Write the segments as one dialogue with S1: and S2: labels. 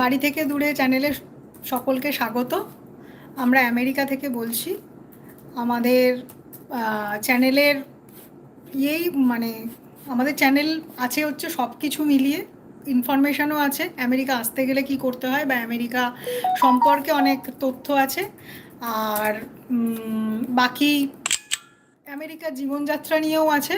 S1: বাড়ি থেকে দূরে চ্যানেলে সকলকে স্বাগত। আমরা আমেরিকা থেকে বলছি। আমাদের চ্যানেলের ইয়েই মানে আমাদের চ্যানেল আছে হচ্ছে সব কিছু মিলিয়ে। ইনফরমেশনও আছে, আমেরিকা আসতে গেলে কি করতে হয় বা আমেরিকা সম্পর্কে অনেক তথ্য আছে। আর বাকি আমেরিকার জীবনযাত্রা নিয়েও আছে।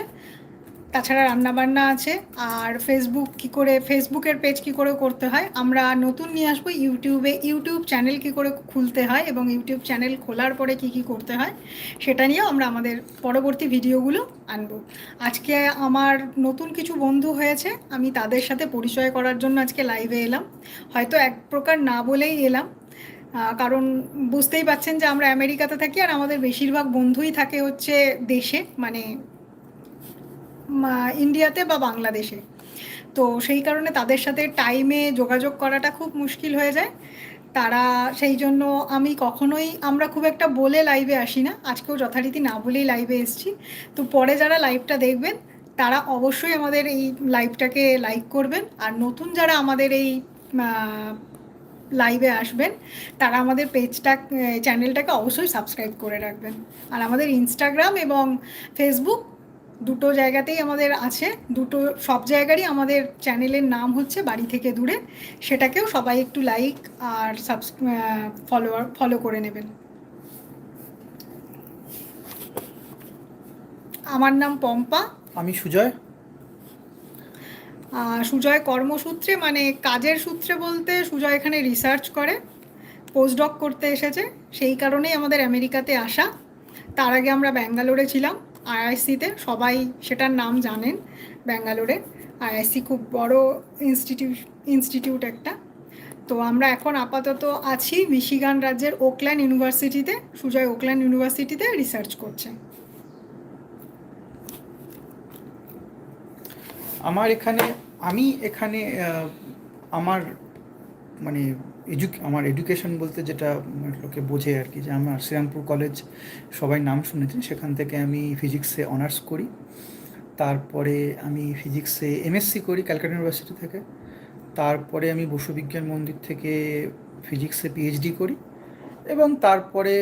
S1: তাছাড়া রান্নাবান্না আছে। আর ফেসবুক কি করে ফেসবুকের পেজ কি করে করতে হয়। আমরা নতুন নিয়ে আসব ইউটিউবে। ইউটিউব চ্যানেল কি করে খুলতে হয় এবং ইউটিউব চ্যানেল খোলার পরে কি কি করতে হয়, সেটা নিয়েও আমরা আমাদের পরবর্তী ভিডিওগুলো আনব। আজকে আমার নতুন কিছু বন্ধু হয়েছে, আমি তাদের সাথে পরিচয় করার জন্য আজকে লাইভে এলাম। হয়তো এক প্রকার না বলেই এলাম। কারণ বুঝতেই পাচ্ছেন যে আমরা আমেরিকাতে থাকি আর আমাদের বেশিরভাগ বন্ধুই থাকে হচ্ছে দেশে মানে ইন্ডিয়াতে বা বাংলাদেশে। তো সেই কারণে তাদের সাথে টাইমে যোগাযোগ করাটা খুব মুশকিল হয়ে যায়। তারা সেই জন্য আমি কখনোই, আমরা খুব একটা বলে লাইভে আসি না। আজকেও যথারীতি না বলেই লাইভে এসেছি। তো পরে যারা লাইভটা দেখবেন, তারা অবশ্যই আমাদের এই লাইভটাকে লাইক করবেন। আর নতুন যারা আমাদের এই লাইভে আসবেন, তারা আমাদের পেজটা চ্যানেলটাকে অবশ্যই সাবস্ক্রাইব করে রাখবেন। আর আমাদের ইনস্টাগ্রাম এবং ফেসবুক দুটো জায়গাতেই আমাদের আছে দুটো সব জায়গারই আমাদের চ্যানেলের নাম হচ্ছে বাড়ি থেকে দূরে। সেটাকেও সবাই একটু লাইক আর সাবস ফলোয়ার ফলো করে নেবেন। আমার নাম পম্পা।
S2: আমি সুজয়।
S1: সুজয় কর্মসূত্রে মানে কাজের সূত্রে বলতে সুজয় এখানে রিসার্চ করে পোস্টডক করতে এসেছে। সেই কারণেই আমাদের আমেরিকাতে আসা। তার আগে আমরা ব্যাঙ্গালোরে ছিলাম। আইআইসিতে সবাই সেটার নাম জানেন ব্যাঙ্গালোরে। আইআইসি খুব বড় ইনস্টিটিউট ইনস্টিটিউট একটা। তো আমরা এখন আপাতত আছি মিশিগান রাজ্যের ওকল্যান্ড ইউনিভার্সিটিতে। সুজয় ওকল্যান্ড ইউনিভার্সিটিতে রিসার্চ করছে।
S2: আমার এখানে, আমি এখানে আমার মানে এডুক আমার এডুকেশন বলতে যেটা লোকে বোঝে আর কি, যে আমার শ্রীরামপুর কলেজ সবাই নাম শুনেছেন, সেখান থেকে আমি ফিজিক্সে অনার্স করি। তারপরে আমি ফিজিক্সে এমএসসি করি ক্যালকাটা ইউনিভার্সিটি থেকে। তারপরে আমি বসু বিজ্ঞান মন্দির থেকে ফিজিক্সে পিএইচডি করি এবং তারপরে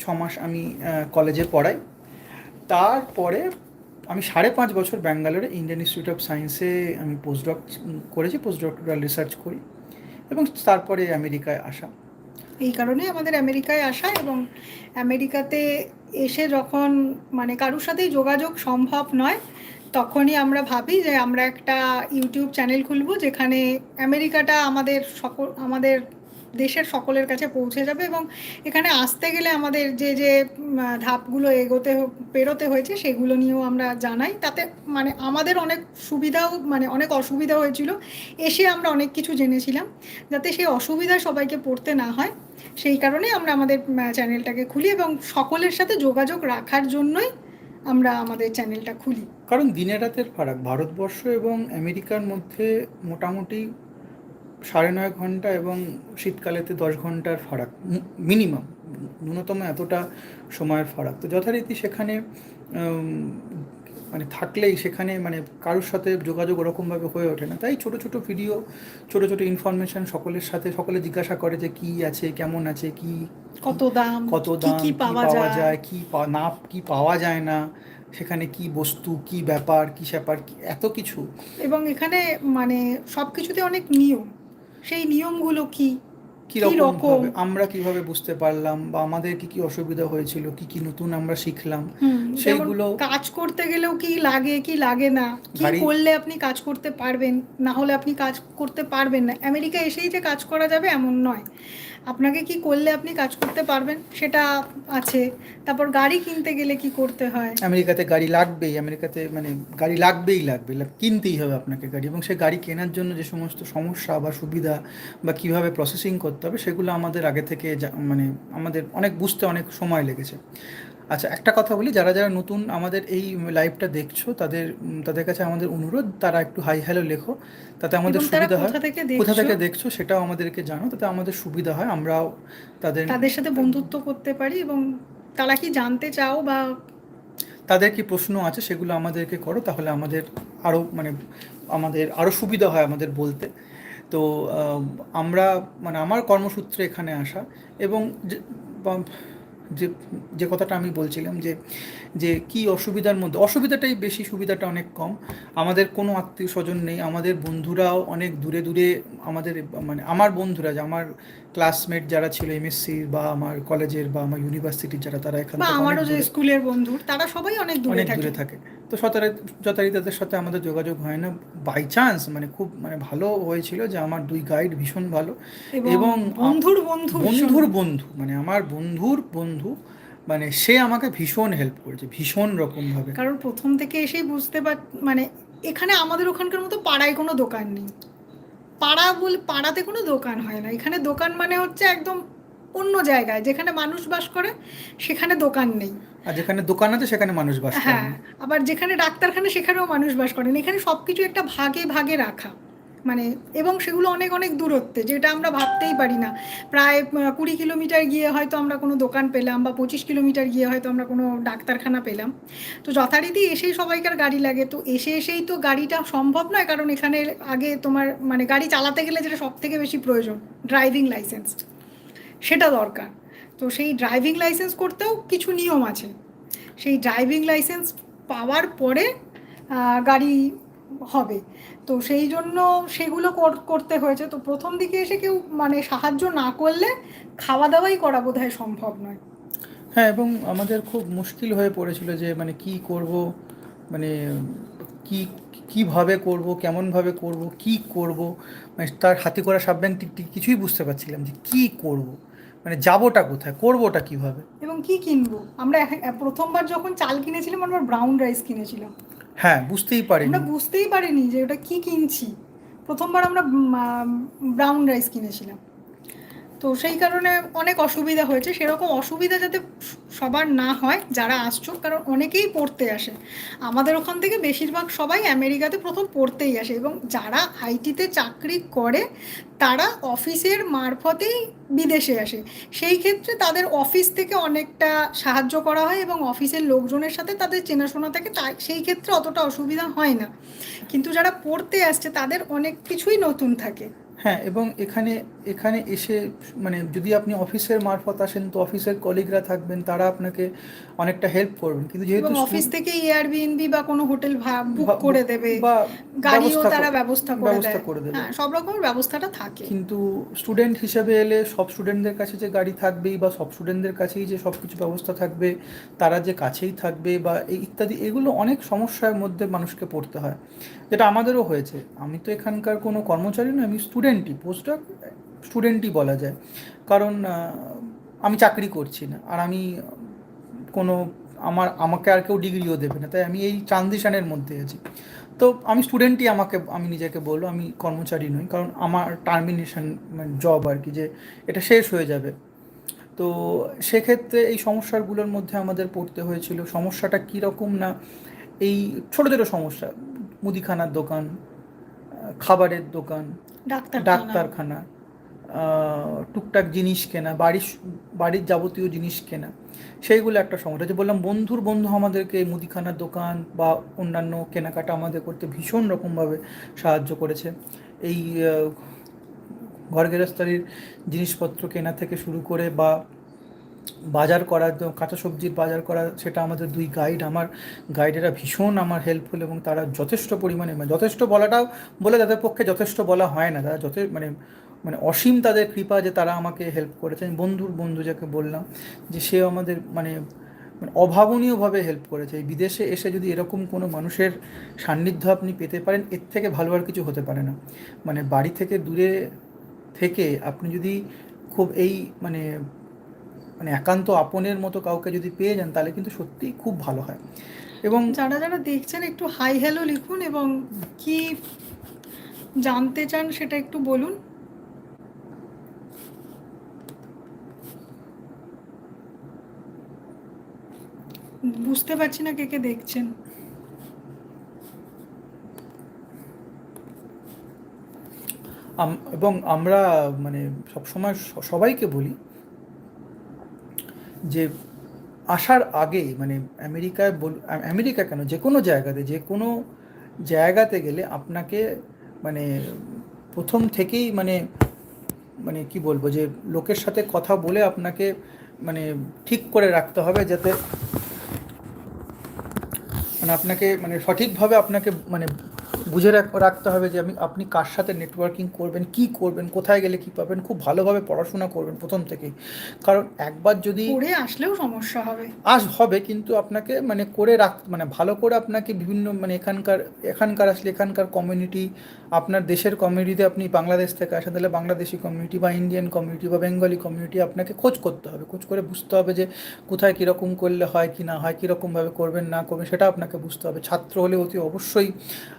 S2: ছ মাস আমি কলেজে পড়াই। তারপরে আমি সাড়ে পাঁচ বছর ব্যাঙ্গালোরে ইন্ডিয়ান ইনস্টিটিউট অফ সায়েন্সে আমি পোস্ট ডক করেছি পোস্ট ডক্টরাল রিসার্চ করি। এবং তারপরে আমেরিকায় আসা।
S1: এই কারণে আমাদের আমেরিকায় আসা এবং আমেরিকাতে এসে যখন মানে কারোর সাথেই যোগাযোগ সম্ভব নয়, তখনই আমরা ভাবি যে আমরা একটা ইউটিউব চ্যানেল খুলব যেখানে আমেরিকাটা আমাদের সকল আমাদের দেশের সকলের কাছে পৌঁছে যাবে এবং এখানে আসতে গেলে আমাদের যে যে ধাপগুলো এগোতে পেরোতে হয়েছে সেগুলো নিয়েও আমরা জানাই। তাতে মানে আমাদের অনেক সুবিধাও মানে অনেক অসুবিধা হয়েছিল। এসে আমরা অনেক কিছু জেনেছিলাম যাতে সেই অসুবিধা সবাইকে পড়তে না হয়। সেই কারণে আমরা আমাদের চ্যানেলটাকে খুলি এবং সকলের সাথে যোগাযোগ রাখার জন্যই আমরা আমাদের চ্যানেলটা খুলি।
S2: কারণ দিনের রাতের ফারাক, ভারতবর্ষ এবং আমেরিকার মধ্যে মোটামুটি সাড়ে নয় ঘণ্টা এবং শীতকালেতে দশ ঘণ্টার ফারাক মিনিমাম ন্যূনতম এতটা সময়ের ফারাক। তো যথারীতি সেখানে মানে থাকলেই সেখানে মানে কারোর সাথে যোগাযোগ ওরকমভাবে হয়ে ওঠে না। তাই ছোট ছোট ভিডিও ছোট ছোট ইনফরমেশন সকলের সাথে সকলে জিজ্ঞাসা করে যে কি আছে কেমন আছে কি
S1: কত দাম
S2: কত দাম
S1: কি পাওয়া যায়?
S2: কি না কি পাওয়া যায় না সেখানে কি বস্তু কি ব্যাপার কি স্যাপার এত কিছু।
S1: এবং এখানে মানে সব কিছুতে অনেক নিয়ম। সেই নিয়মগুলো কি?
S2: কীরকম? আমরা কীভাবে বুঝতে পারলাম বা আমাদের কি কি অসুবিধা হয়েছিল কি কি নতুন আমরা শিখলাম? সেগুলো
S1: কাজ করতে গেলেও কি লাগে কি লাগে না? কি করলে আপনি কাজ করতে পারবেন? না হলে আপনি কাজ করতে পারবেন না। আমেরিকা এসেই যে কাজ করা যাবে এমন নয়। আপনাকে কি করলে আপনি কাজ করতে পারবেন? সেটা আছে। তারপর গাড়ি কিনতে গেলে কি করতে হয়?
S2: আমেরিকাতে গাড়ি লাগবেই। আমেরিকাতে মানে গাড়ি লাগবেই লাগবে। কিনতেই হবে আপনাকে গাড়ি। এবং সেই গাড়ি কেনার জন্য যে সমস্ত সমস্যা বা সুবিধা বা কীভাবে প্রসেসিং করতে হবে, সেগুলো আমাদের আগে থেকে মানে আমাদের অনেক বুঝতে অনেক সময় লেগেছে। আচ্ছা একটা কথা বলি যারা যারা নতুন আমাদের এই লাইভটা দেখছ তাদের তাদের কাছে আমাদের অনুরোধ তারা একটু হাই হ্যালো লেখো তাতে আমাদের সুবিধা হয়।
S1: কোথা থেকে দেখছ?
S2: সেটাও আমাদেরকে জানো তাতে আমাদের সুবিধা হয় আমরাও তাদের
S1: তাদের সাথে বন্ধুত্ব করতে পারি এবং তারা কি জানতে চাও বা
S2: তাদের কি প্রশ্ন আছে সেগুলো আমাদেরকে করো তাহলে আমাদের আরও মানে আমাদের আরও সুবিধা হয় আমাদের বলতে। তো আমরা মানে আমার কর্মসূত্রে এখানে আসা এবং যে- যে কথাটা আমি বলছিলাম যে যে কি অসুবিধার মধ্যে অসুবিধাটাই বেশি সুবিধাটা অনেক কম। আমাদের কোনো আত্মীয় স্বজন নেই আমাদের বন্ধুরাও অনেক দূরে দূরে আমাদের মানে আমার বন্ধুরা যে আমার ক্লাসমেট যারা ছিল এমএসসি বা আমার কলেজের বা আমার ইউনিভার্সিটির যারা তারা এখানে
S1: আমারও যে স্কুলের বন্ধু তারা সবাই অনেক দূরে থাকে।
S2: তো যথারীতি যথারীতি সাথে আমাদের যোগাযোগ হয় না। বাই চান্স মানে খুব মানে ভালো হয়েছিল যে আমার দুই গাইড ভীষণ ভালো।
S1: এবং
S2: এবং
S1: বন্ধুর বন্ধু
S2: বন্ধুর বন্ধু মানে আমার বন্ধুর বন্ধু মানে সে আমাকে ভীষণ হেল্প করেছে ভীষণ রকমভাবে।
S1: কারণ প্রথম থেকে এসেই বুঝতে পার মানে এখানে আমাদের ওখানকার মতো পাড়ায় কোনো দোকান নেই। পাড়া বল পাড়াতে কোনো দোকান হয় না। এখানে দোকান মানে হচ্ছে একদম অন্য জায়গায় যেখানে মানুষ বাস করে সেখানে দোকান নেই।
S2: আর যেখানে দোকান আছে সেখানে মানুষ বাস করে।
S1: হ্যাঁ আবার যেখানে ডাক্তারখানা সেখানেও মানুষ বাস করেন এখানে সব কিছু একটা ভাগে ভাগে রাখা। মানে এবং সেগুলো অনেক অনেক দূরত্বে যেটা আমরা ভাবতেই পারি না। প্রায় কুড়ি কিলোমিটার গিয়ে হয়তো আমরা কোনো দোকান পেলাম বা পঁচিশ কিলোমিটার গিয়ে হয়তো আমরা কোনো ডাক্তারখানা পেলাম। তো যথারীতি এসেই সবাইকার গাড়ি লাগে। তো এসে এসেই তো গাড়িটা সম্ভব নয় কারণ এখানে আগে তোমার মানে গাড়ি চালাতে গেলে যেটা সব থেকে বেশি প্রয়োজন ড্রাইভিং লাইসেন্স সেটা দরকার। তো সেই ড্রাইভিং লাইসেন্স করতেও কিছু নিয়ম আছে। সেই ড্রাইভিং লাইসেন্স পাওয়ার পরে গাড়ি হবে। তো সেই জন্য সেগুলো কর- করতে হয়েছে। তো প্রথম দিকে এসে কেউ মানে সাহায্য না করলে খাওয়া দাওয়াই করা বোধহয় সম্ভব নয়।
S2: হ্যাঁ এবং আমাদের খুব মুশকিল হয়ে পড়েছিল যে মানে কি করব? মানে কি, কীভাবে করব? কেমনভাবে করব? কি করব? মানে তার হাতে করা সাবধান কিছুই বুঝতে পারছিলাম যে, কি করব? মানে যাবোটা কোথায়? করবোটা কীভাবে?
S1: এবং কি কিনবো? আমরা প্রথমবার যখন চাল কিনেছিলাম আমরা ব্রাউন রাইস কিনেছিলাম।
S2: হ্যাঁ বুঝতেই পারিনি।
S1: আমরা বুঝতেই পারিনি যে ওটা কি কিনছি। প্রথমবার আমরা ব্রাউন রাইস কিনেছিলাম। তো সেই কারণে অনেক অসুবিধা হয়েছে। সেরকম অসুবিধা যাতে সবার না হয়, যারা আসছো, কারণ অনেকেই পড়তে আসে। আমাদের ওখান থেকে বেশিরভাগ সবাই আমেরিকাতে প্রথম পড়তেই আসে এবং যারা আইটিতে চাকরি করে, তারা অফিসের মারফতেই বিদেশে আসে। সেই ক্ষেত্রে তাদের অফিস থেকে অনেকটা সাহায্য করা হয় এবং অফিসের লোকজনের সাথে তাদের চেনাশোনা থাকে, তাই সেই ক্ষেত্রে অতটা অসুবিধা হয় না। কিন্তু যারা পড়তে আসছে, তাদের অনেক কিছুই নতুন থাকে।
S2: হ্যাঁ এবং এখানে এখানে এসে মানে যদি আপনি অফিসের মারফত আসেন তো অফিসের কলিগরা থাকবেন তারা আপনাকে অনেকটা হেল্প করবেন। কিন্তু যেহেতু
S1: অফিস থেকে এয়ারবিএনবি বা কোনো হোটেল বুক করে দেবে
S2: বা
S1: গাড়িও তারা ব্যবস্থা করে
S2: ব্যবস্থা করে দেবে
S1: হ্যাঁ সব রকমের ব্যবস্থাটা থাকে।
S2: কিন্তু স্টুডেন্ট হিসেবে এলে সব স্টুডেন্টদের কাছে যে গাড়ি থাকবেই বা সব স্টুডেন্টদের কাছেই যে সব কিছু ব্যবস্থা থাকবে তারা যে কাছেই থাকবে বা এই ইত্যাদি এগুলো অনেক সমস্যার মধ্যে মানুষকে পড়তে হয়। যেটা আমাদেরও হয়েছে। আমি তো এখানকার কোনো কর্মচারী নয় আমি স্টুডেন্টই পোস্ট স্টুডেন্টই বলা যায়। কারণ আমি চাকরি করছি না। আর আমি কোনো, আমার, আমাকে আর কেউ ডিগ্রিও দেবে না। তাই আমি এই ট্রানজিশনের মধ্যে আছি। তো আমি স্টুডেন্টই আমাকে, আমি নিজেকে বলব, আমি কর্মচারী নই। কারণ আমার টার্মিনেশন মানে জব আর কি, যে এটা শেষ হয়ে যাবে। তো সেক্ষেত্রে এই সমস্যাগুলোর মধ্যে আমাদের পড়তে হয়েছিল। সমস্যাটা কীরকম না, এই ছোটো ছোটো সমস্যা। মুদিখানার দোকান খাবারের দোকান
S1: ডাক্তার
S2: ডাক্তারখানা টুকটাক জিনিস কেনা বাড়ির বাড়ির যাবতীয় জিনিস কেনা সেইগুলো একটা সমস্যা। যে বললাম বন্ধুর বন্ধু আমাদেরকে এই মুদিখানার দোকান বা অন্যান্য কেনাকাটা আমাদের করতে ভীষণ রকমভাবে সাহায্য করেছে। এই ঘর গেরস্তারির জিনিসপত্র কেনা থেকে শুরু করে বা বাজার করা দ- কাঁচা সবজির বাজার করা, সেটা আমাদের দুই গাইড আমার গাইডেরা ভীষণ আমার হেল্পফুল এবং তারা যথেষ্ট পরিমাণে মানে যথেষ্ট বলাটাও বলে তাদের পক্ষে যথেষ্ট বলা হয় না, তারা যথেষ্ট মানে মানে অসীম তাদের কৃপা যে তারা আমাকে হেল্প করেছেন, বন্ধুর বন্ধু যাকে বললাম, যে সে আমাদের মানে মানে অভাবনীয়ভাবে হেল্প করেছে। বিদেশে এসে যদি এরকম কোনো মানুষের সান্নিধ্য আপনি পেতে পারেন, এর থেকে ভালো আর কিছু হতে পারে না। মানে বাড়ি থেকে দূরে থেকে আপনি যদি খুব এই মানে মানে একান্ত আপনের মতো কাউকে যদি পেয়ে যান তাহলে কিন্তু সত্যিই খুব ভালো হয়। এবং
S1: যারা যারা দেখছেন একটু হাই হ্যালো লিখুন এবং কি জানতে চান সেটা একটু বলুন। বুঝতে পারছি না কে কে দেখছেন।
S2: এবং আমরা মানে সবসময় সবাইকে বলি যে আসার আগে মানে আমেরিকায় বল, আমেরিকা কেন? যে কোনো জায়গাতে, যে কোনো জায়গাতে গেলে আপনাকে মানে প্রথম থেকেই মানে মানে কি বলব, যে লোকের সাথে কথা বলে আপনাকে মানে ঠিক করে রাখতে হবে যাতে মানে আপনাকে মানে সঠিকভাবে আপনাকে মানে বুঝে রাখ- রাখতে হবে যে আমি আপনি কার সাথে নেটওয়ার্কিং করবেন কি করবেন কোথায় গেলে কি পাবেন খুব ভালোভাবে পড়াশোনা করবেন প্রথম থেকেই। কারণ একবার যদি
S1: করে আসলেও সমস্যা হবে।
S2: আজ হবে কিন্তু আপনাকে মানে করে রাখ মানে ভালো করে আপনাকে বিভিন্ন মানে এখানকার এখানকার আসলে এখানকার কমিউনিটি আপনার দেশের কমিউনিটিতে আপনি বাংলাদেশ থেকে আসেন তাহলে বাংলাদেশি কমিউনিটি বা ইন্ডিয়ান কমিউনিটি বা বেঙ্গলি কমিউনিটি আপনাকে খোঁজ করতে হবে। খোঁজ করে বুঝতে হবে যে কোথায় কীরকম করলে হয় কি না হয় কীরকমভাবে করবেন না করবেন সেটা আপনাকে বুঝতে হবে। ছাত্র হলে অতি অবশ্যই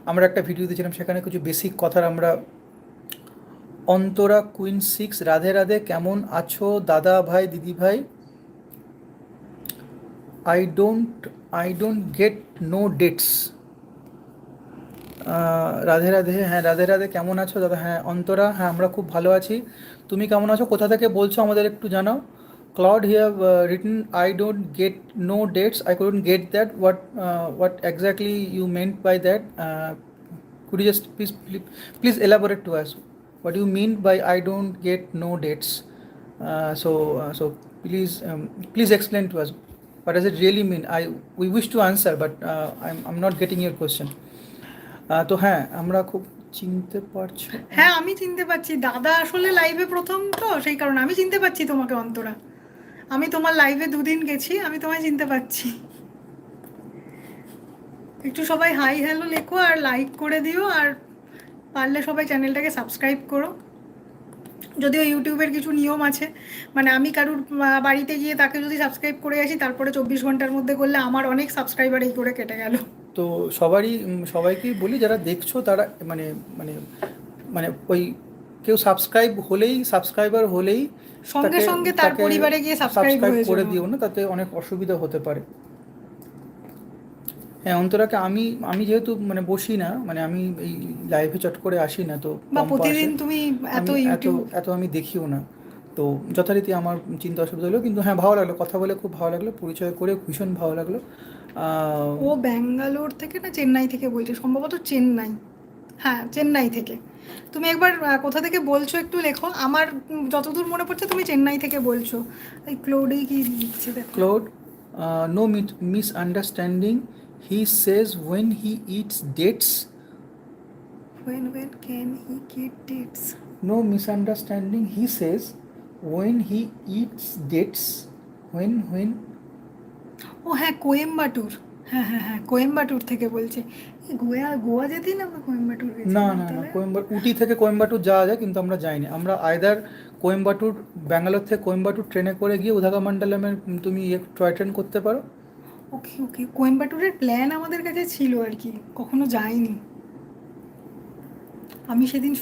S2: আমরা একটা ভিডিও দিয়েছিলাম, সেখানে কিছু বেসিক কথার আমরা অন্তরা কুইন সিক্স রাধে রাধে, কেমন আছো দাদা ভাই, দিদি ভাই? I don't I don't get no dates Radhe Radhe হ্যাঁ রাধে রাধে, কেমন আছো দাদা? হ্যাঁ অন্তরা হ্যাঁ আমরা খুব ভালো আছি। তুমি কেমন আছো? কোথা থেকে বলছো আমাদের একটু জানাও। Claude have written I don't get no dates I couldn't get that what what exactly you meant by that could you just please please elaborate to us what do you mean by i don't get no dates uh, so uh, so please um, please explain to us what does it really mean i we wish to answer but uh, I'm, I'm not getting your question uh, তো হ্যাঁ আমরা খুব চিনতে পারছ
S1: হ্যাঁ আমি চিনতে পারছি দাদা আসলে লাইভে প্রথম তো সেই কারণে আমি চিনতে পারছি তোমাকে অন্তরা আমি তোমার লাইভে দুদিন গেছি আমি তোমায় চিনতে পারছি একটু সবাই হাই হ্যালো লেখো আর লাইক করে দিও আর পারলে সবাই চ্যানেলটাকে সাবস্ক্রাইব করো। যদিও ইউটিউবের কিছু নিয়ম আছে মানে আমি কারুর বাড়িতে গিয়ে তাকে যদি সাবস্ক্রাইব করে আসি তারপরে চব্বিশ ঘণ্টার মধ্যে করলে আমার অনেক সাবস্ক্রাইবার এই করে কেটে গেল।
S2: তো সবারই উম, সবাইকেই বলি যারা দেখছ তারা মানে মানে মানে ওই কেউ সাবস্ক্রাইব হলেই সাবস্ক্রাইবার হলেই
S1: সঙ্গে সঙ্গে তার পরিবারে গিয়ে সাবস্ক্রাইব
S2: করে দিও না তাতে অনেক অসুবিধা হতে পারে। হ্যাঁ অন্তরাকে আমি আমি যেহেতু মানে বসি না মানে আমি এই লাইভে চট করে আসি না তো
S1: বা প্রতিদিন তুমি এত
S2: এত
S1: ইউটিউব
S2: এত আমি দেখিও না। তো যথারীতি আমার চিন্তা অসুবিধা হলো কিন্তু হ্যাঁ ভালো লাগল। কথা বলে খুব ভালো লাগল পরিচয় করে ভীষণ ভালো লাগল।
S1: ও ব্যাঙ্গালোর থেকে না চেন্নাই থেকে বলছে সম্ভবত চেন্নাই। হ্যাঁ চেন্নাই থেকে। তুমি একবার কোথা থেকে বলছো একটু লেখো। আমার যতদূর মনে পড়ছে তুমি চেন্নাই থেকে বলছো। এই ক্লোডেই কি লিখছে দেখো।
S2: Uh, no mi- misunderstanding. He says when he eats dates,
S1: when when can he get dates?
S2: No misunderstanding. He says when he eats dates, when when?
S1: ও হ্যাঁ কোয়েম্বাটুর। হ্যাঁ হ্যাঁ হ্যাঁ কোয়েম্বাটুর থেকে বলছে। গোয়া গোয়া যেতেই না আমরা কোয়েম্বাটুর
S2: না না না কোয়েম্বাটুর উটি থেকে কোয়েম্বাটুর যাওয়া যায় কিন্তু আমরা যাইনি। আমরা আয়দার কোয়েম্বাটুর ব্যাঙ্গালোর থেকে কোয়েম্বাটুর ট্রেনে করে গিয়ে উধাগামণ্ডলমের তুমি ইয়ে টয় ট্রেন করতে পারো।
S1: ওকে ওকে। কোয়েম্বাটুরের প্ল্যান আমাদের কাছে ছিল আর কি কখনো যাইনি। আমি সেদিন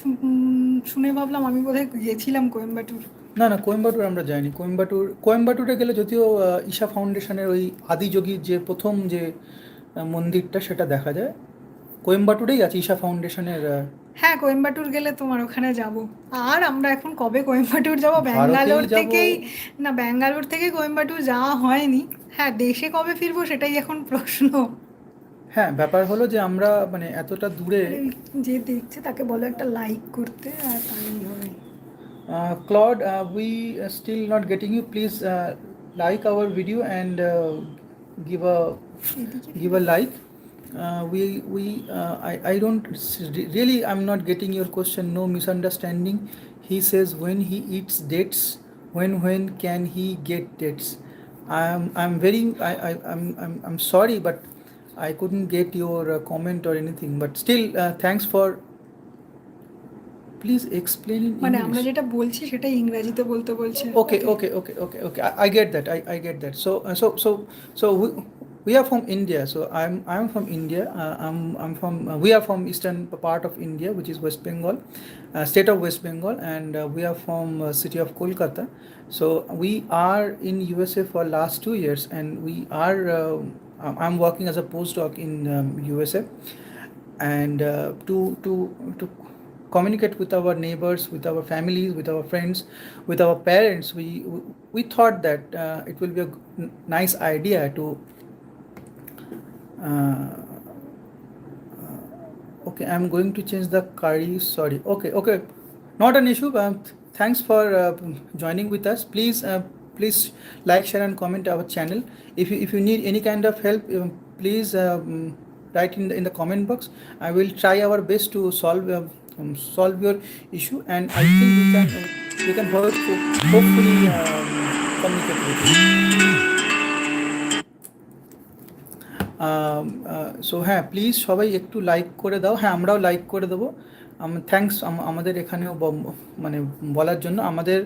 S1: শুনে ভাবলাম আমি বোধহয় গেছিলাম কোয়েম্বাটুর।
S2: না না কোয়েম্বাটুর আমরা যাইনি। কোয়েম্বাটুর কোয়েম্বাটুরে গেলে যদিও ঈশা ফাউন্ডেশনের ওই আদিযোগীর যে প্রথম যে মন্দিরটা সেটা দেখা যায়। কোয়েম্বাটুরেই আছে ঈশা ফাউন্ডেশনের
S1: হ্যাঁ কোয়েম্বাটুর গেলে তোমার ওখানে যাব। আর আমরা এখন কবে কোয়েম্বাটুর যাব? ব্যাঙ্গালোর থেকেই না ব্যাঙ্গালোর থেকে কোয়েম্বাটুর যাওয়া হয়নি। হ্যাঁ দেশে কবে ফিরবো সেটাই এখন প্রশ্ন।
S2: হ্যাঁ ব্যাপার হলো যে আমরা মানে এতটা দূরে মানে
S1: যে দেখছে তাকে বলো একটা লাইক করতে আর তাই হবে
S2: Claude we still not getting you please like our video and give a give a like we we I I don't really I am not getting your question no misunderstanding he says when he it's dates when when can he get dates I'm I'm very I I I'm I'm, I'm sorry, but I couldn't get your uh, comment or anything. But still, uh, thanks for. Please explain in
S1: মানে
S2: English.
S1: আমরা যেটা বলছি সেটাই ইংরেজিতে বলতে বলছে
S2: okay okay okay okay okay I, I get that I, I get that so uh, so so so we, are from india so i'm i'm from india uh, i'm i'm from uh, we are from eastern part of india which is west bengal uh, state of west bengal and uh, we are from uh, city of kolkata. So we are in usa for last two years and we are uh, I'm- i'm working as a postdoc in um, usa and uh, to to to communicate with our neighbors with our families with our friends with our parents we we thought that uh, it will be a nice idea to uh, uh, Okay, I'm going to change the curry. Sorry. Okay, okay, not an issue. Th- thanks for uh, joining with us. Please, uh, please like, share, and comment our channel. If you if you need any kind of help, um, please um, write in the in the comment box. I will try our best to solve uh, um, solve your issue, and I think we can uh, we can hope hopefully um, communicate with you. So হ্যাঁ please সবাই একটু like করে দাও। হ্যাঁ আমরাও like করে দেবো। Thanks আমাদের এখানেও মানে বলার জন্য আমাদের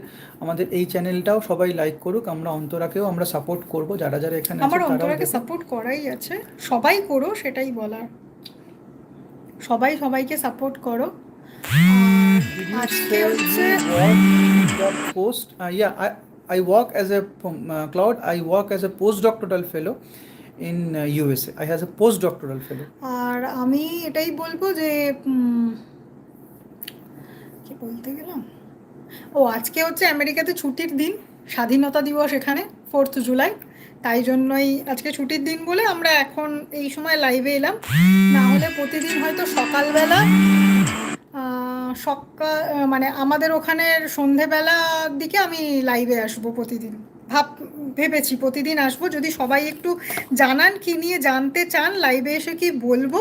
S2: আমাদের এই চ্যানেলটাও সবাই লাইক করুক। আমরা অন্তরাকেও আমরা সাপোর্ট করব। যারা যারা এখানে
S1: আমার অন্তরাকে সাপোর্ট করাই আছে। সবাই করো সেটাই বলার। সবাই সবাইকে সাপোর্ট করো। আজকে হচ্ছে
S2: you work the post? Uh, yeah, I, I work as a um, uh, Cloud. In uh, USA. I has a postdoctoral fellow.
S1: আর আমি এটাই বলব যে কি বলতে গেলাম ও আজকে হচ্ছে আমেরিকাতে ছুটির দিন স্বাধীনতা দিবস এখানে ফোর্থ জুলাই তাই জন্যই আজকে ছুটির দিন বলে আমরা এখন এই সময় লাইভে এলাম না হলে প্রতিদিন হয়তো সকালবেলা সকাল মানে আমাদের ওখানের সন্ধেবেলার দিকে আমি লাইভে আসব প্রতিদিন ভাব ভেবেছি প্রতিদিন আসব। যদি সবাই একটু জানান কি নিয়ে জানতে চান লাইভে এসে কি বলব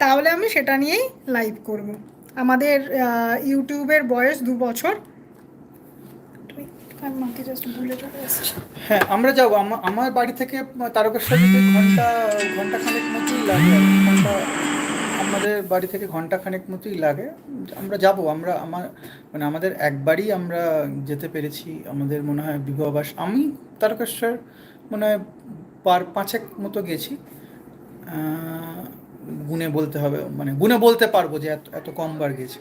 S1: তাহলে আমি সেটা নিয়েই লাইভ করব। আমাদের ইউটিউবের বয়স দু বছর।
S2: হ্যাঁ আমরা যাব। আমার বাড়ি থেকে তারকেশ্বর ঘণ্টা ঘণ্টা খানেক মতোই লাগে ঘণ্টা আমাদের বাড়ি থেকে ঘণ্টা খানেক মতোই লাগে। আমরা যাব আমরা আমার মানে আমাদের একবারই আমরা যেতে পেরেছি। আমাদের মনে হয় বিবাহবাস আমি তারকেশ্বর মনে হয় পার পাঁচেক মতো গেছি। গুনে বলতে হবে মানে গুণে বলতে পারব যে এত এত কমবার গেছি।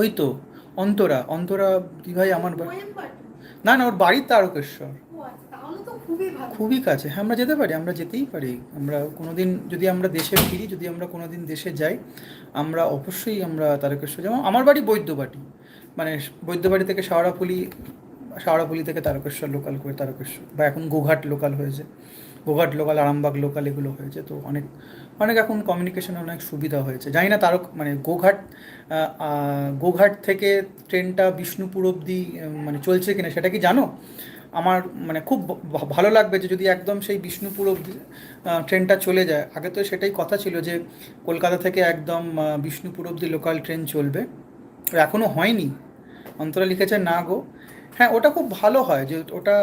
S2: ওই তো অন্তরা অন্তরা দি ভাই আমার না না ওর বাড়ি তারকেশ্বর।
S1: খুবই ভালো।
S2: খুবই কাছে। হ্যাঁ আমরা যেতে পারি, আমরা যেতেই পারি। আমরা কোনোদিন যদি আমরা দেশে ফিরি, যদি আমরা কোনোদিন দেশে যাই, আমরা অবশ্যই আমরা তারকেশ্বর যেমন আমার বাড়ি বৈদ্যবাটি। মানে বৈদ্যবাড়ি থেকে শাওড়াফুলি শাওড়াফুলি থেকে তারকেশ্বর লোকাল করে তারকেশ্বর, বা এখন গোঘাট লোকাল হয়েছে। গোঘাট লোকাল আরামবাগ লোকাল এগুলো হয়েছে। তো অনেক অনেক এখন কমিউনিকেশনে অনেক সুবিধা হয়েছে। জানি না তারক মানে গোঘাট গোঘাট থেকে ট্রেনটা বিষ্ণুপুর অবধি মানে চলছে কিনা, সেটা কি জানো? আমার মানে খুব ভালো লাগবে যে যদি একদম সেই বিষ্ণুপুর আহ, ট্রেনটা চলে যায়। আগে তো সেটাই কথা ছিল যে কলকাতা থেকে একদম বিষ্ণুপুর অবধি লোকাল ট্রেন চলবে। এখনও হয়নি। অন্তরা লিখেছে না গো। হ্যাঁ ওটা খুব ভালো হয় যে ওটা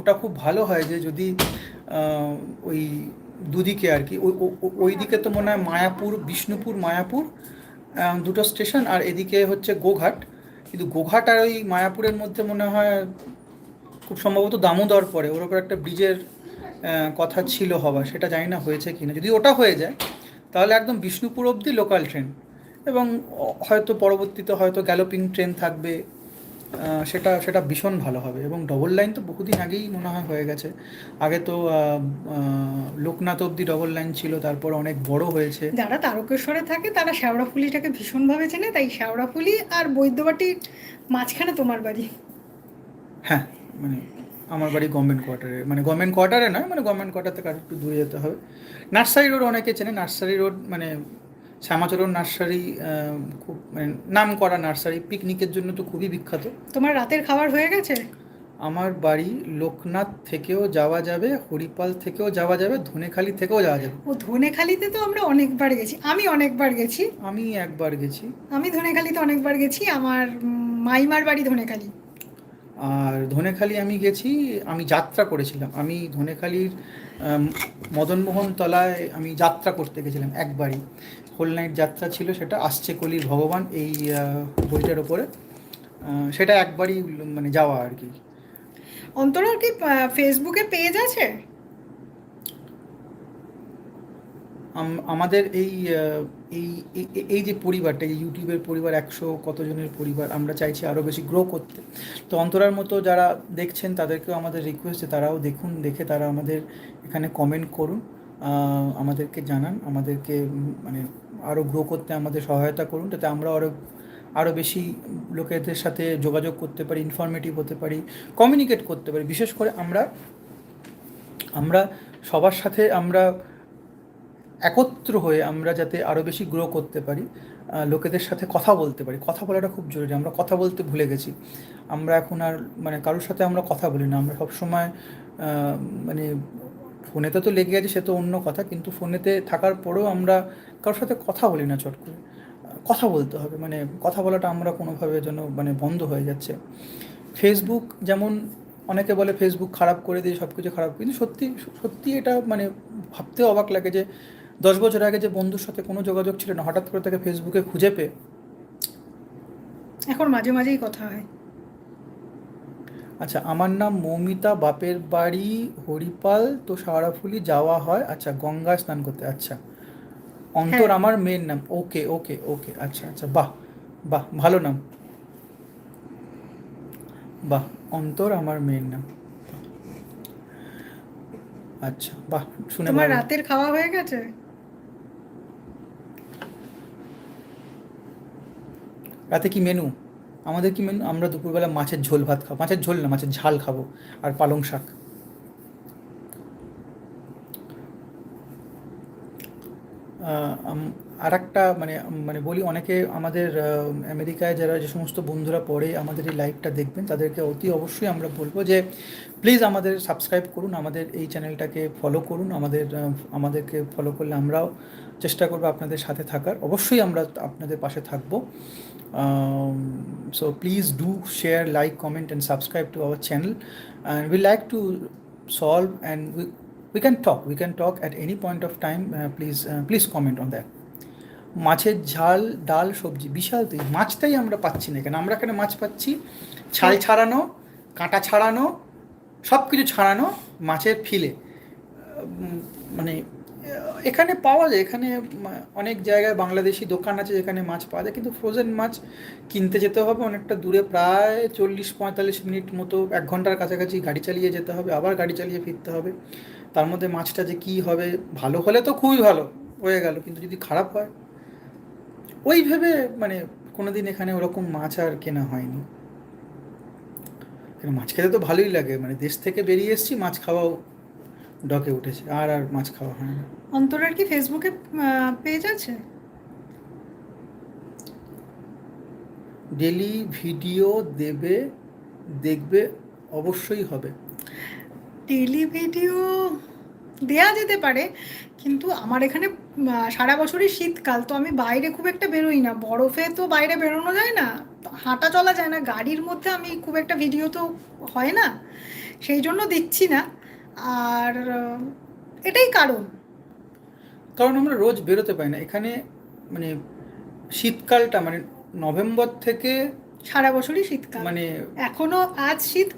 S2: ওটা খুব ভালো হয় যে যদি ওই দুদিকে আর কি ওই দিকে তো মনে হয় মায়াপুর বিষ্ণুপুর মায়াপুর দুটো স্টেশন আর এদিকে হচ্ছে গোঘাট। কিন্তু গোঘাট আর ওই মায়াপুরের মধ্যে মনে হয় খুব সম্ভবত দামোদর পরে ওর ওপর একটা ব্রিজের কথা ছিল হওয়া সেটা জানি না হয়েছে কি না। যদি ওটা হয়ে যায় তাহলে একদম বিষ্ণুপুর অবধি লোকাল ট্রেন এবং হয়তো পরবর্তীতে হয়তো গ্যালোপিং ট্রেন থাকবে সেটা সেটা ভীষণ ভালো হবে। এবং ডবল লাইন তো বহুদিন আগেই মনে হয় হয়ে গেছে। আগে তো লোকনাথ অবধি ডবল লাইন ছিল তারপর অনেক বড় হয়েছে।
S1: যারা তারকেশ্বরে থাকে তারা শ্যাওড়াফুলিটাকে ভীষণভাবে চেনে। তাই শ্যাওড়াফুলি আর বৈদ্যবাটির মাঝখানে তোমার বাড়ি।
S2: হ্যাঁ মানে আমার বাড়ি গভর্নমেন্ট কোয়ার্টারে মানে গভর্নমেন্ট কোয়ার্টারে নয় মানে গভর্নমেন্ট কোয়ার্টার থেকে আর একটু দূরে যেতে হবে। নার্সারি রোড অনেকে চেনে নার্সারি রোড মানে শ্যামাচরণ নার্সারি খুব মানে নাম করা নার্সারি পিকনিকের জন্য তো খুবই বিখ্যাত।
S1: তোমার রাতের খাবার হয়ে গেছে?
S2: আমার বাড়ি লোকনাথ থেকেও যাওয়া যাবে হরিপাল থেকেও যাওয়া যাবে ধনেখালি থেকেও যাওয়া যাবে।
S1: ও ধনেখালিতে তো আমরা অনেকবার গেছি। আমি অনেকবার গেছি।
S2: আমি একবার গেছি।
S1: আমি ধনেখালিতে অনেকবার গেছি। আমার মাইমার বাড়ি ধনেখালি।
S2: আর ধনেখালি আমি গেছি আমি যাত্রা করেছিলাম। আমি ধনেখালির মদনমোহন তলায় আমি যাত্রা করতে গেছিলাম একবারই। হোল নাইট যাত্রা ছিল সেটা আসছে কলির ভগবান এই বইটার ওপরে। সেটা একবারই মানে যাওয়া আর কি।
S1: অন্তরার কি ফেসবুকে পেজ আছে?
S2: আমাদের এই এই, এই- যে পরিবারটা, এই ইউটিউবের পরিবার, একশো কতজনের পরিবার, আমরা চাইছি আরও বেশি গ্রো করতে। তো অন্তরার মতো যারা দেখছেন, তাদেরকেও আমাদের রিকোয়েস্ট তারাও দেখুন, দেখে তারা আমাদের এখানে কমেন্ট করুন আমাদেরকে জানান, আমাদেরকে মানে আরও গ্রো করতে আমাদের সহায়তা করুন, যাতে আমরা আরও আরও বেশি লোকেদের সাথে যোগাযোগ করতে পারি ইনফরমেটিভ হতে পারি কমিউনিকেট করতে পারি। বিশেষ করে আমরা আমরা সবার সাথে আমরা একত্র হয়ে আমরা যাতে আরও বেশি গ্রো করতে পারি লোকেদের সাথে কথা বলতে পারি। কথা বলাটা খুব জরুরি, আমরা কথা বলতে ভুলে গেছি। আমরা এখন আর মানে কারোর সাথে আমরা কথা বলি না। আমরা সবসময় মানে ফোনেতে তো লেগে গেছে সে তো অন্য কথা, কিন্তু ফোনেতে থাকার পরেও আমরা কারোর সাথে কথা বলি না চট করে। কথা বলতে হবে মানে কথা বলাটা আমরা কোনোভাবে যেন মানে বন্ধ হয়ে যাচ্ছে। ফেসবুক যেমন, অনেকে বলে ফেসবুক খারাপ করে দিয়ে সব কিছু খারাপ, কিন্তু সত্যি সত্যি এটা মানে ভাবতেও অবাক লাগে যে দশ বছর আগে যে বন্ধুর সাথে কোনো যোগাযোগ ছিল না হঠাৎ করে তাকে ফেসবুকে খুঁজে পেয়ে?
S1: এখন মাঝে মাঝেই কথা হয়।
S2: আচ্ছা আমার নাম মৌমিতা বাপের বাড়ি হরিপাল তো সারাফুলি যাওয়া হয়। আচ্ছা গঙ্গা স্নান করতে আচ্ছা। অন্তর
S1: হ্যাঁ।
S2: আমার মেয়ের নাম। ওকে ওকে ওকে আচ্ছা আচ্ছা বাহ বাহ ভালো নাম। বাহ অন্তর আমার মেয়ের নাম। আচ্ছা বাহ শুনে
S1: তোমার রাতের খাওয়া হয়ে গেছে?
S2: রাতে কি মেনু আমাদের কি মেনু আমরা দুপুরবেলা মাছের ঝোল ভাত খাব। মাছের ঝোল না, মাছের ঝাল খাব আর পালং শাক। আর একটা মানে মানে বলি অনেকে আমাদের আমেরিকায় যারা যে সমস্ত বন্ধুরা পড়ে আমাদের এই লাইভটা দেখবেন তাদেরকে অতি অবশ্যই আমরা বলব যে প্লিজ আমাদের সাবস্ক্রাইব করুন আমাদের এই চ্যানেলটাকে ফলো করুন আমাদের আমাদেরকে ফলো করলে আমরাও চেষ্টা করব আপনাদের সাথে থাকার। অবশ্যই আমরা আপনাদের পাশে থাকব। So please do share like comment and subscribe to our channel and we like to solve and we, we can talk we can talk at any point of time uh, please uh, please comment on that. মাছের ঝাল, ডাল, সবজি, বিশাল তো এই মাছটাই আমরা পাচ্ছি না কেন? আমরা এখানে মাছ পাচ্ছি? ছাল ছাড়ানো, কাঁটা ছাড়ানো সব কিছু ছাড়ানো মাছের ফিলে। মানে এখানে পাওয়া যায়, এখানে অনেক জায়গায় বাংলাদেশি দোকান আছে যেখানে মাছ পাওয়া যায়, কিন্তু ফ্রোজেন মাছ কিনতে যেতে হবে অনেকটা দূরে, প্রায় চল্লিশ পঁয়তাল্লিশ মিনিট মতো, এক ঘণ্টার কাছাকাছি গাড়ি চালিয়ে যেতে হবে, আবার গাড়ি চালিয়ে ফিরতে হবে। তার মধ্যে মাছটা যে কী হবে, ভালো হলে তো খুবই ভালো, হয়ে গেল, কিন্তু যদি খারাপ হয় ওই ভেবে মানে কোনোদিন এখানে ওরকম মাছ আর কেনা হয়নি। মাছ খেতে তো ভালোই লাগে মানে দেশ থেকে বেরিয়ে এসেছি মাছ খাওয়াও ডকে উঠেছে আর আর মাছ খাওয়া হয় না।
S1: অন্তরার কি ফেসবুকে পেজ আছে?
S2: ডেলি ভিডিও দেবে দেখবে অবশ্যই হবে।
S1: ডেলি ভিডিও দেয়া যেতে পারে কিন্তু আমার এখানে সারা বছরই শীতকাল তো আমি বাইরে খুব একটা বেরোই না। বরফে তো বাইরে বেরোনো যায় না হাঁটা চলা যায় না গাড়ির মধ্যে আমি খুব একটা ভিডিও তো হয় না সেই জন্য দিচ্ছি না। আর এটাই কারণ।
S2: কারণ আমরা রোজ বেরোতে পারি না এখানে মানে শীতকালটা মানে নভেম্বর থেকে
S1: সারা বছরই শীতকাল।
S2: মানে
S1: এখনও আজ শীত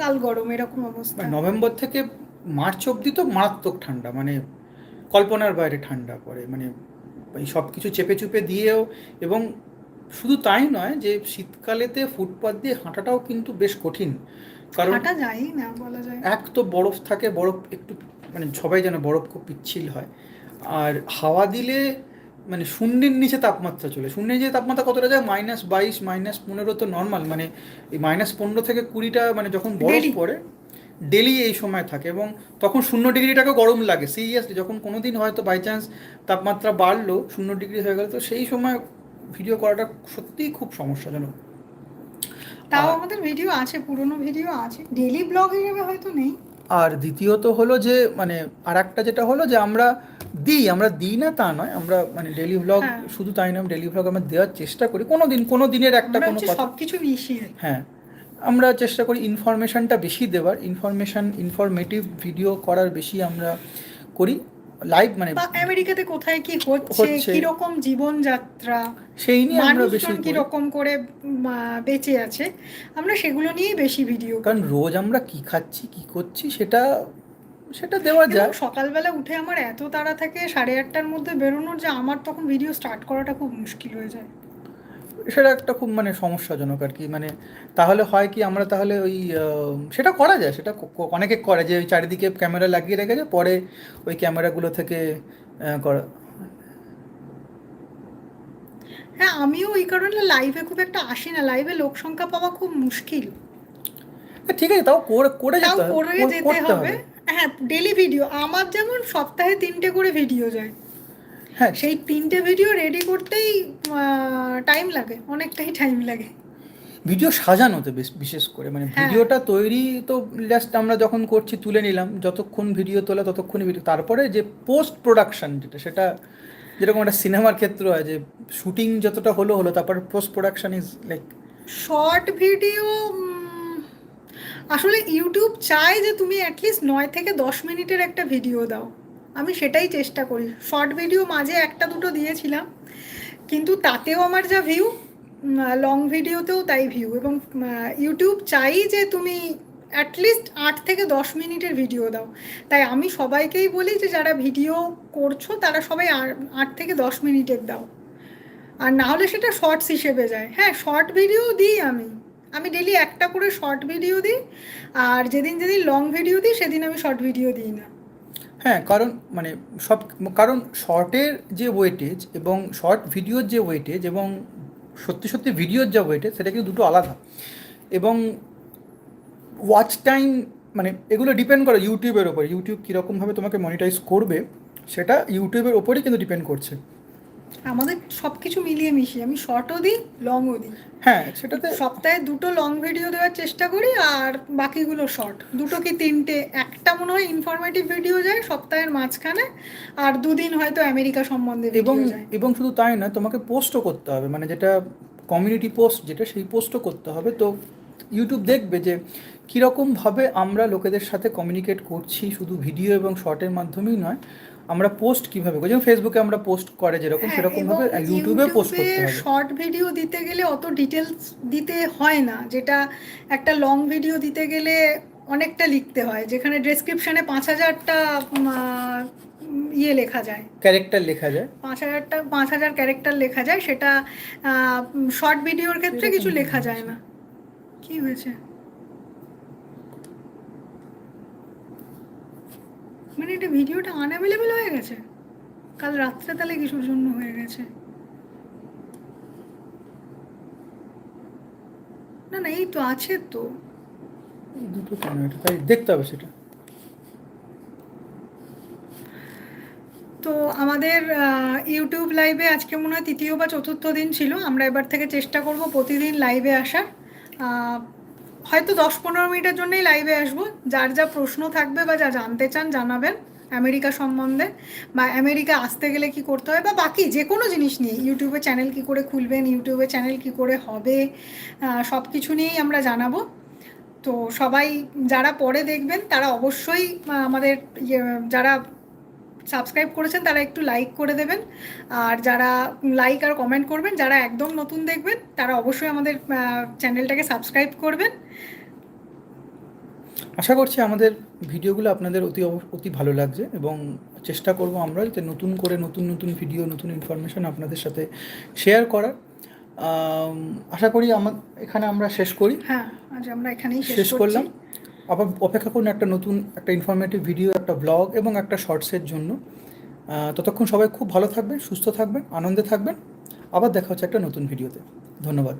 S1: কাল গরম এরকম অবস্থা।
S2: মানে নভেম্বর থেকে মার্চ অবধি তো মারাত্মক ঠান্ডা মানে কল্পনার বাইরে ঠান্ডা পড়ে মানে এই সব কিছু চেপে চুপে দিয়েও এবং শুধু তাই নয় যে শীতকালেতে ফুটপাথ দিয়ে হাঁটাটাও কিন্তু বেশ কঠিন। কারণ
S1: না বলা যায়।
S2: এক তো বরফ থাকে বরফ একটু মানে সবাই যেন বরফ খুব পিচ্ছিল হয়। আর হাওয়া দিলে মানে শূন্যের নিচে তাপমাত্রা চলে শূন্যের নিচে তাপমাত্রা কতটা যায়? মাইনাস বাইশ মাইনাস পনেরো তো নর্মাল মানে এই মাইনাস পনেরো থেকে কুড়িটা মানে যখন বরফ পড়ে ডেলি এই সময় থাকে এবং তখন শূন্য ডিগ্রিটাকে গরম লাগে। সিরিয়াসলি যখন কোনো দিন হয়তো বাই চান্স তাপমাত্রা বাড়লো শূন্য ডিগ্রি হয়ে গেল তো সেই সময় ভিডিও করাটা সত্যিই খুব সমস্যাজনক।
S1: তাও
S2: আর-
S1: আমাদের ভিডিও আছে পুরনো ভিডিও আছে। ডেলি ব্লগ হিসেবে হয়তো নেই।
S2: আর দ্বিতীয়ত হলো যে মানে আর একটা যেটা হলো যে আমরা দিই আমরা দিই না তা নয়। আমরা মানে ডেলি ভ্লগ
S1: হ্যাঁ।
S2: শুধু তাই নয় ডেলি ব্লগ আমরা দেওয়ার চেষ্টা করি। কোনো দিন কোনো দিনের একটা কোনো
S1: সবকিছু মিশিয়ে
S2: হ্যাঁ। আমরা চেষ্টা করি ইনফরমেশনটা বেশি দেওয়ার ইনফরমেশন ইনফরমেটিভ ভিডিও করার বেশি আমরা করি লাইভ মানে
S1: আমেরিকাতে কোথায় কি হচ্ছে
S2: হচ্ছে।
S1: কীরকম জীবনযাত্রা
S2: সেই নিয়ে আমরা বেশি করি।
S1: কীরকম করে বেঁচে আছে আমরা সেগুলো নিয়েই বেশি ভিডিও
S2: কারণ রোজ আমরা কি খাচ্ছি কি করছি সেটা সেটা দেওয়া যায়
S1: সকালবেলা উঠে আমার এত তাড়া থাকে সাড়ে আটটার মধ্যে বেরোনোর যে আমার তখন ভিডিও স্টার্ট করাটা খুব মুশকিল হয়ে যায়
S2: সেটা একটা খুব মানে সমস্যাজনক আর কি। মানে তাহলে হয় কি আমরা তাহলে ওই সেটা করা যায় সেটা অনেকে করে যে ওই চারিদিকে ক্যামেরা লাগিয়ে রেখেছে পরে ওই ক্যামেরাগুলো থেকে করা।
S1: হ্যাঁ আমিও ওই কারণে লাইভে খুব একটা আসি না। লাইভে লোক সংখ্যা পাওয়া খুব মুশকিল।
S2: ঠিক আছে তাও করে করে যেতে হবে।
S1: হ্যাঁ ডেলি ভিডিও আমার যেমন সপ্তাহে তিনটে করে ভিডিও যায়।
S2: হ্যাঁ
S1: সেই তিনটে ভিডিও রেডি করতেই টাইম লাগে অনেকটাই টাইম লাগে।
S2: ভিডিও সাজানোতে বেশ- বিশেষ করে মানে
S1: হ্যাঁ।
S2: ভিডিওটা তৈরি তো জাস্ট আমরা যখন করছি তুলে নিলাম যতক্ষণ ভিডিও তোলা ততক্ষণই ভিডিও তারপরে যে পোস্ট প্রোডাকশন যেটা সেটা যেরকম একটা সিনেমার ক্ষেত্র হয় যে শুটিং যতটা হলো হলো তারপর post production is like
S1: short video আসলে ইউটিউব চায় যে তুমি অ্যাটলিস্ট নয় থেকে দশ মিনিটের একটা ভিডিও দাও। আমি সেটাই চেষ্টা করি। শর্ট ভিডিও মাঝে একটা দুটো দিয়েছিলাম, কিন্তু তাতেও আমার যা ভিউ লং ভিডিওতেও তাই ভিউ এবং ইউটিউব চাই যে তুমি অ্যাটলিস্ট আট থেকে দশ মিনিটের ভিডিও দাও। তাই আমি সবাইকেই বলি যে যারা ভিডিও করছ তারা সবাই আট থেকে দশ মিনিটের দাও। আর না হলে সেটা শর্টস হিসেবে যায়। হ্যাঁ শর্ট ভিডিও দিই আমি। আমি ডেলি একটা করে শর্ট ভিডিও দিই, আর যেদিন যেদিন লং ভিডিও দিই, সেদিন আমি শর্ট ভিডিও দিই না।
S2: হ্যাঁ কারণ মানে সব, কারণ শর্টের যে ওয়েটেজ এবং শর্ট ভিডিওর যে ওয়েটেজ এবং সত্যি সত্যি ভিডিওর যা ওয়েটেজ সেটা কিন্তু দুটো আলাদা। এবং ওয়াচ টাইম মানে এগুলো ডিপেন্ড করে ইউটিউবের ওপর ইউটিউব কীরকমভাবে তোমাকে মনিটাইজ করবে, সেটা ইউটিউবের ওপরেই কিন্তু ডিপেন্ড করছে।
S1: আমাদের সব কিছু মিলিয়ে মিশিয়ে আমি শর্টও দিই লংও দিই।
S2: হ্যাঁ সেটাতে
S1: সপ্তাহে দুটো লং ভিডিও দেওয়ার চেষ্টা করি আর বাকিগুলো শর্ট দুটো কি তিনটে? একটা মনে হয় ইনফরমেটিভ ভিডিও যায় সপ্তাহের মাঝখানে আর দুদিন হয়তো আমেরিকা সম্বন্ধে
S2: এবং এবং শুধু তাই না তোমাকে পোস্টও করতে হবে। মানে যেটা কমিউনিটি পোস্ট যেটা সেই পোস্টও করতে হবে। তো ইউটিউব দেখবে যে কীরকমভাবে আমরা লোকেদের সাথে কমিউনিকেট করছি শুধু ভিডিও এবং শর্টের মাধ্যমেই নয় আমরা পোস্ট কীভাবে করি যেমন ফেসবুকে আমরা পোস্ট করে যেরকম
S1: হ্যাঁ,
S2: সেরকমভাবে ইউটিউবে পোস্ট করতে হবে।
S1: শর্ট ভিডিও দিতে গেলে অত ডিটেলস দিতে হয় না যেটা একটা লং ভিডিও দিতে গেলে অনেকটা লিখতে হয় যেখানে ডেসক্রিপশনে পাঁচ হাজারটা ইয়ে লেখা যায়।
S2: ক্যারেক্টার লেখা যায়।
S1: পাঁচ হাজারটা পাঁচ হাজার ক্যারেক্টার লেখা যায় সেটা শর্ট ভিডিওর ক্ষেত্রে কিছু লেখা যায় না। কি হয়েছে? মানে এটা ভিডিওটা আনঅ্যাভেলেবেল হয়ে গেছে? কাল রাত্রে তাহলে কিছুর জন্য হয়ে গেছে? না না এই তো আছে তো।
S2: এই দুটো কেন? এটা তাই দেখতে হবে সেটা।
S1: তো আমাদের ইউটিউব লাইভে আজকে মনে হয় তৃতীয় বা চতুর্থ দিন ছিল। আমরা এবার থেকে চেষ্টা করব প্রতিদিন লাইভে আসার। হয়তো দশ পনেরো মিনিটের জন্যই লাইভে আসব। যার যা প্রশ্ন থাকবে বা যা জানতে চান জানাবেন আমেরিকা সম্বন্ধে। বা আমেরিকা আসতে গেলে কি করতে হয় বা বাকি যে কোনো জিনিস নিয়ে ইউটিউবে চ্যানেল কি করে খুলবেন ইউটিউবে চ্যানেল কি করে হবে সব কিছু নিয়েই আমরা জানাব। তো সবাই যারা পরে দেখবেন তারা অবশ্যই আমাদের ইয়ে, যারা সাবস্ক্রাইব করেছেন তারা একটু লাইক করে দেবেন। আর যারা লাইক আর কমেন্ট করবেন যারা একদম নতুন দেখবেন তারা অবশ্যই আমাদের চ্যানেলটাকে সাবস্ক্রাইব করবেন।
S2: আশা করছি আমাদের ভিডিওগুলো আপনাদের অতি অতি ভালো লাগছে এবং চেষ্টা করব আমরা যাতে নতুন করে নতুন নতুন ভিডিও নতুন ইনফরমেশন আপনাদের সাথে শেয়ার করার। আশা করি আমার এখানে আমরা শেষ করি।
S1: হ্যাঁ আজ আমরা এখানেই
S2: শেষ করলাম। আবার অপেক্ষা করুন একটা নতুন, একটা ইনফরমেটিভ ভিডিও একটা ব্লগ এবং একটা শর্টসের জন্য। ততক্ষণ সবাই খুব ভালো থাকবেন, সুস্থ থাকবেন, আনন্দে থাকবেন। আবার দেখা হচ্ছে একটা নতুন ভিডিওতে ধন্যবাদ।